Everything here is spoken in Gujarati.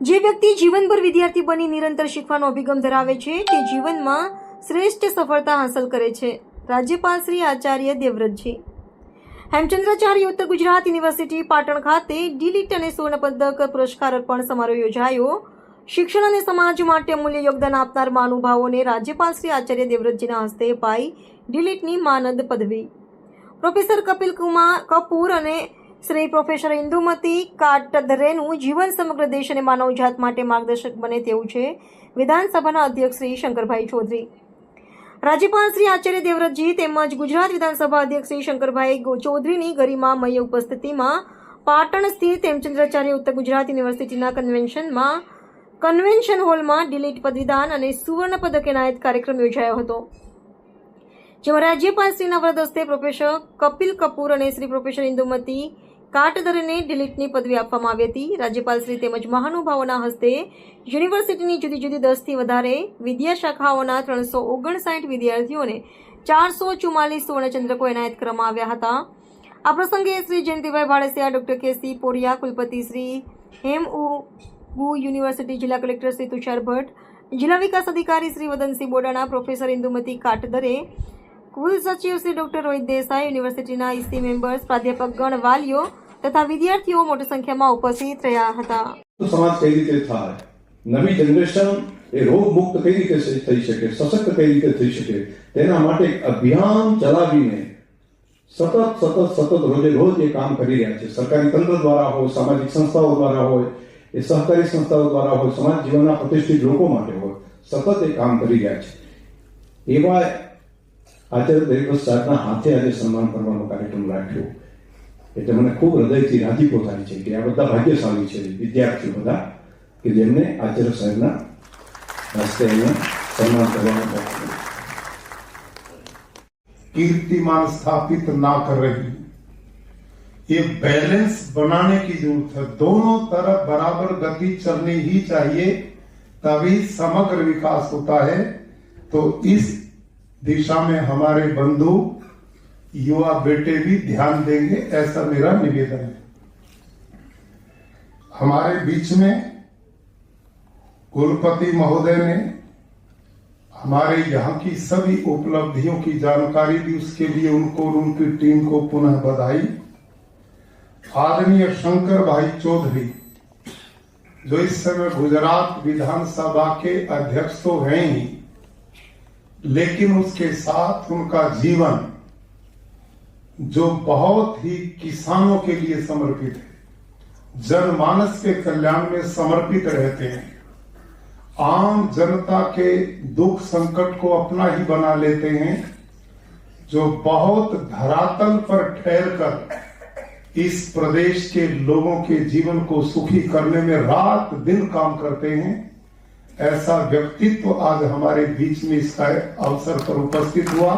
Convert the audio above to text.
જે વ્યક્તિ જીવનભર વિદ્યાર્થી બની નિરંતર શીખવાનો અભિગમ ધરાવે છે, તે જીવનમાં શ્રેષ્ઠ સફળતા હાંસલ કરે છે. રાજ્યપાલ શ્રી આચાર્ય દેવવ્રતજી હેમચંદ્રાચાર્ય ઉત્તર ગુજરાત યુનિવર્સિટી પાટણ ખાતે ડીલીટ અને સુવર્ણ પદક પુરસ્કાર અર્પણ સમારોહ યોજાયો. શિક્ષણ અને સમાજ માટે અમૂલ્ય યોગદાન આપનાર મહાનુભાવોને રાજ્યપાલ શ્રી આચાર્ય દેવવ્રતજીના હસ્તે અપાઈ ડીલીટની માનદ પદવી. પ્રોફેસર કપિલ કુમાર કપૂર અને શ્રી પ્રોફેસર ઇન્દુમતી કાટધરેનું જીવન સમગ્ર દેશ અને માનવજાત માટે માર્ગદર્શક બને તેવું છે વિધાનસભાના અધ્યક્ષ શ્રી શંકરભાઈ ચૌધરી. રાજ્યપાલ શ્રી આચાર્ય દેવવ્રતજી તેમજ ગુજરાત વિધાનસભા અધ્યક્ષ શ્રી શંકરભાઈ ચૌધરીની ગરિમામય ઉપસ્થિતિમાં પાટણ સ્થિત હેમચંદ્રાચાર્ય ઉત્તર ગુજરાત યુનિવર્સિટીના કન્વેન્શનમાં કન્વેન્શન હોલમાં ડિલીટ પદવીદાન અને સુવર્ણ પદક એનાયત કાર્યક્રમ યોજાયો હતો. જેમાં રાજ્યપાલ શ્રીના વરદ હસ્તે પ્રોફેસર કપિલ કપૂર અને શ્રી પ્રોફેસર ઇન્દુમતી કાટદરને ડિલીટની પદવી આપવામાં આવી હતી. રાજ્યપાલ શ્રી તેમજ મહાનુભાવોના હસ્તે યુનિવર્સિટીની જુદી જુદી દસથી વધારે વિદ્યાશાખાઓના ત્રણસો ઓગણસાઠ વિદ્યાર્થીઓને ચારસો ચુમ્માલીસ સુવર્ણચંદ્રકો એનાયત કરવામાં આવ્યા હતા. આ પ્રસંગે Shri Jayantibhai Bhadsiya, doctor K C Poriya, કુલપતિ શ્રી હેમ ગુ યુનિવર્સિટી જિલ્લા કલેક્ટર શ્રી તુષાર ભટ્ટ, જિલ્લા વિકાસ અધિકારી શ્રી વદનસિંહ બોડાણા, પ્રોફેસર ઇન્દુમતી કાટદરે, કુલ સચિવ શ્રી ડોક્ટર રોહિત દેસાઈ, યુનિવર્સિટીના ઈસી મેમ્બર્સ પ્રાધ્યાપક ગણ વાલીઓ તથા વિદ્યાર્થીઓ મોટી સંખ્યામાં ઉપસ્થિત રહ્યા હતા. સમાજ કઈ રીતે થાય? નવી જનરેશન એ રોગ મુક્ત કઈ રીતે થઈ શકે? સશક્ત કઈ રીતે થઈ શકે? તેના માટે અભિયાન ચલાવીને સતત સતત સતત રોજે રોજ એ કામ કરી રહ્યા છે. સરકારી તંત્ર દ્વારા હોય, સામાજિક સંસ્થાઓ દ્વારા હોય, એ સહકારી સંસ્થાઓ દ્વારા હોય, સમાજ જીવનના પ્રતિષ્ઠિત લોકો માટે હોય, સતત એ કામ કરી રહ્યા છે. એવા આચાર્ય દેવવ્રત સાહેબના હાથે આજે સન્માન કરવાનો કાર્યક્રમ રાખ્યો. એટલે મને ખૂબ હૃદયથી રાજીપો થાય છે કે આ બધા ભાગ્યશાળી છે વિદ્યાર્થીઓ બધા કે જેમને આચાર્ય સાહેબના હસ્તે એમને સન્માન કરવાનો મોકો મળ્યો. कीर्तिमान स्थापित ना कर रही ये बैलेंस बनाने की जरूरत है दोनों तरफ बराबर गति चलनी ही चाहिए तभी समग्र विकास होता है तो इस दिशा में हमारे बंधु युवा बेटे भी ध्यान देंगे, ऐसा मेरा निवेदन है। हमारे बीच में कुलपति महोदय ने हमारे यहाँ की सभी उपलब्धियों की जानकारी दी, उसके लिए उनको और उनकी टीम को पुनः बधाई। आदरणीय शंकर भाई चौधरी, जो इस समय गुजरात विधानसभा के अध्यक्ष तो हैं ही, लेकिन उसके साथ उनका जीवन जो बहुत ही किसानों के लिए समर्पित है, जनमानस के कल्याण में समर्पित रहते हैं, आम जनता के दुख संकट को अपना ही बना लेते हैं, जो बहुत धरातल पर ठहर कर इस प्रदेश के लोगों के जीवन को सुखी करने में रात दिन काम करते हैं, ऐसा व्यक्तित्व आज हमारे बीच में इसका अवसर पर उपस्थित हुआ।